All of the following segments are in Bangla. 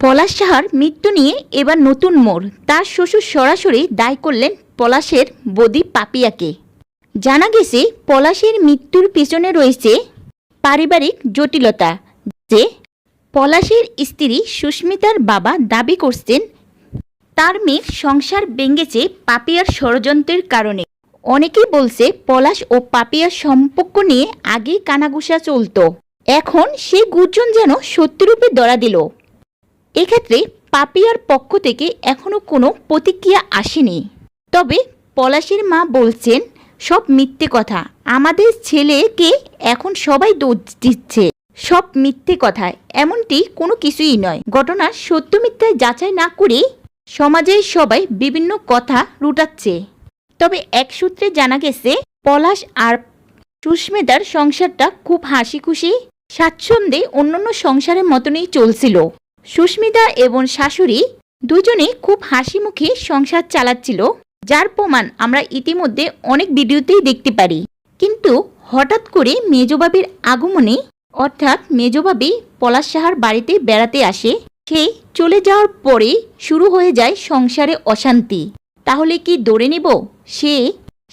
পলাশ সাহার মৃত্যু নিয়ে এবার নতুন মোড়। তার শ্বশুর সরাসরি দায় করলেন পলাশের বদি পাপিয়াকে। জানা গেছে, পলাশের মৃত্যুর পেছনে রয়েছে পারিবারিক জটিলতা যে পলাশের স্ত্রী সুস্মিতার বাবা দাবি করছেন, তার মেয়ের সংসার ভেঙেছে পাপিয়ার ষড়যন্ত্রের কারণে। অনেকেই বলছে, পলাশ ও পাপিয়ার সম্পর্ক নিয়ে আগেই কানাঘুষা চলতো। এখন সেই গুঞ্জন যেন সত্যরূপে ধরা দিল। এক্ষেত্রে পাপিয়ার পক্ষ থেকে এখনও কোনো প্রতিক্রিয়া আসেনি। তবে পলাশের মা বলছেন, সব মিথ্যে কথা। আমাদের ছেলেকে এখন সবাই দোষ দিচ্ছে। সব মিথ্যে কথা। এমনটি কোনো কিছুই নয়। ঘটনার সত্য মিথ্যায় যাচাই না করে সমাজের সবাই বিভিন্ন কথা রুটাচ্ছে। তবে এক সূত্রে জানা গেছে, পলাশ আর সুস্মিতার সংসারটা খুব হাসি খুশি স্বাচ্ছন্দ্যে অন্যান্য সংসারের মতনই চলছিল। সুস্মিতা এবং শাশুড়ি দুজনে খুব হাসি মুখে সংসার চালাচ্ছিল, যার প্রমাণ আমরা ইতিমধ্যে অনেক ভিডিওতেই দেখতে পারি। কিন্তু হঠাৎ করে মেজবাবির আগমনে, অর্থাৎ মেজবাবি পলাশ সাহার বাড়িতে বেড়াতে আসে, সে চলে যাওয়ার পরে শুরু হয়ে যায় সংসারে অশান্তি। তাহলে কি দৌড়ে নেব? সে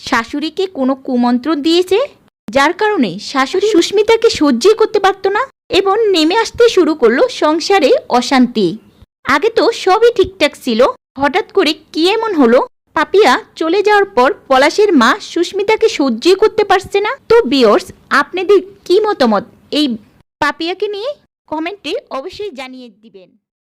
শাশুড়িকে কোনো কুমন্ত্রণ দিয়েছে? যার কারণে শাশুড়ি সুস্মিতাকে সহ্যই করতে পারতো না। এবং নেমে আসতে শুরু করল সংসারে অশান্তি। আগে তো সবই ঠিকঠাক ছিল। হঠাৎ করে কি এমন হলো? পাপিয়া চলে যাওয়ার পর পলাশের মা সুস্মিতাকে সহ্যই করতে পারছে না। তো বিয়র্স, আপনাদের কি মতামত? এই পাপিয়াকে নিয়ে কমেন্টে অবশ্যই জানিয়ে দিবেন।